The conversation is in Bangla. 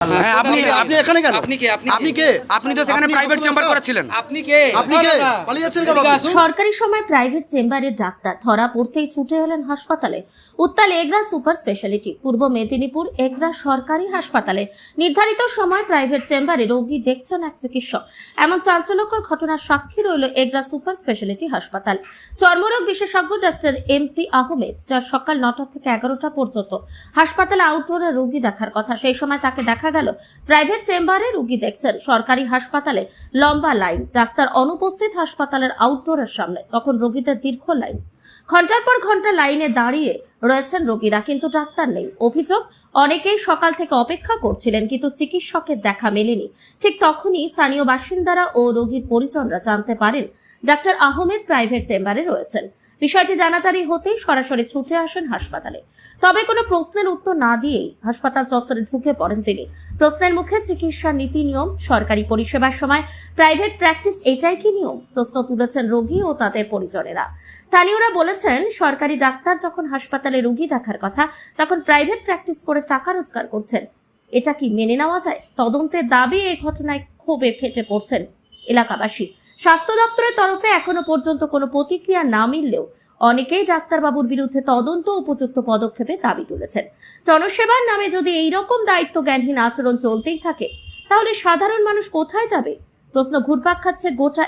হ্যাঁ, আপনি আপনি এখানে কেন? আপনি কে? আপনি কে? আপনি তো সেখানে প্রাইভেট চেম্বার করেছিলেন। আপনি কে? আপনি কে? পালিয়ে যাচ্ছেন কেন। সরকারি সময় প্রাইভেট চেম্বারের ডাক্তার ধরা পড়তেই ছুটে এলেন হাসপাতালে। উত্তাল এগরা সুপার স্পেশালিটি পূর্ব মেদিনীপুর এগরা সরকারি হাসপাতালে। নির্ধারিত সময় প্রাইভেট চেম্বারে রোগী দেখছেন এক চিকিৎসক। এমন চাঞ্চল্যকর ঘটনার সাক্ষী রইল এগরা সুপার স্পেশালিটি হাসপাতাল। চর্মরোগ বিশেষজ্ঞ ডাক্তার এম পি আহমেদ যার সকাল নটা থেকে এগারোটা পর্যন্ত। হাসপাতালে আউটডোরে রোগী দেখার কথা। সেই সময় তাকে দেখা গেল। প্রাইভেট চেম্বারে রোগী দেখছেন। সরকারি হাসপাতালে লম্বা লাইন। ডাক্তার অনুপস্থিত হাসপাতালের আউটডোরের সামনে। তখন রোগীদের দীর্ঘ লাইন। ঘণ্টার পর ঘণ্টা লাইনে দাঁড়িয়ে রয়েছেন রোগীরা, কিন্তু ডাক্তার নেই। অভিযোগ, অনেকেই সকাল থেকে অপেক্ষা করছিলেন, কিন্তু চিকিৎসকের দেখা মেলেনি। ঠিক তখনই স্থানীয় বাসিন্দারা ও রোগীর পরিজনরা জানতে পারেন ডাক্তার আহমেদ প্রাইভেট চেম্বারে রয়েছেন। বিষয়টি জানাজারি হতেই সরাসরি ছুটে আসেন হাসপাতালে। তবে কোনো প্রশ্নের উত্তর না দিয়েই হাসপাতাল চত্বরে ঢুকে পড়েন তিনি। প্রশ্নের মুখে চিকিৎসা নীতি নিয়ম, সরকারি পরিষেবার সময় প্রাইভেট প্র্যাকটিস এটাই কি নিয়ম? প্রশ্ন তুলেছেন রোগী ও তাদের পরিজনেরা। স্থানীয়রা বলেছেন, সরকারি ডাক্তার যখন হাসপাতালে রোগী দেখার কথা, তখন প্রাইভেট প্র্যাকটিস করে টাকা রোজগার করছেন। এটা কি মেনে নেওয়া যায়? তদন্তের দাবি এই ঘটনায় ক্ষোভে ফেটে পড়ছেন এলাকাবাসী। স্বাস্থ্য দপ্তরের তরফে এখনও পর্যন্ত কোনো প্রতিক্রিয়া না মিললেও অনেকেই ডাক্তারবাবুর বিরুদ্ধে তদন্ত উপযুক্ত পদক্ষেপে দাবি তুলেছেন। জনসেবার নামে যদি এইরকম দায়িত্ব জ্ঞানহীন আচরণ চলতেই থাকে, তাহলে সাধারণ মানুষ কোথায় যাবে? প্রশ্ন ঘুরপাক খাচ্ছে গোটা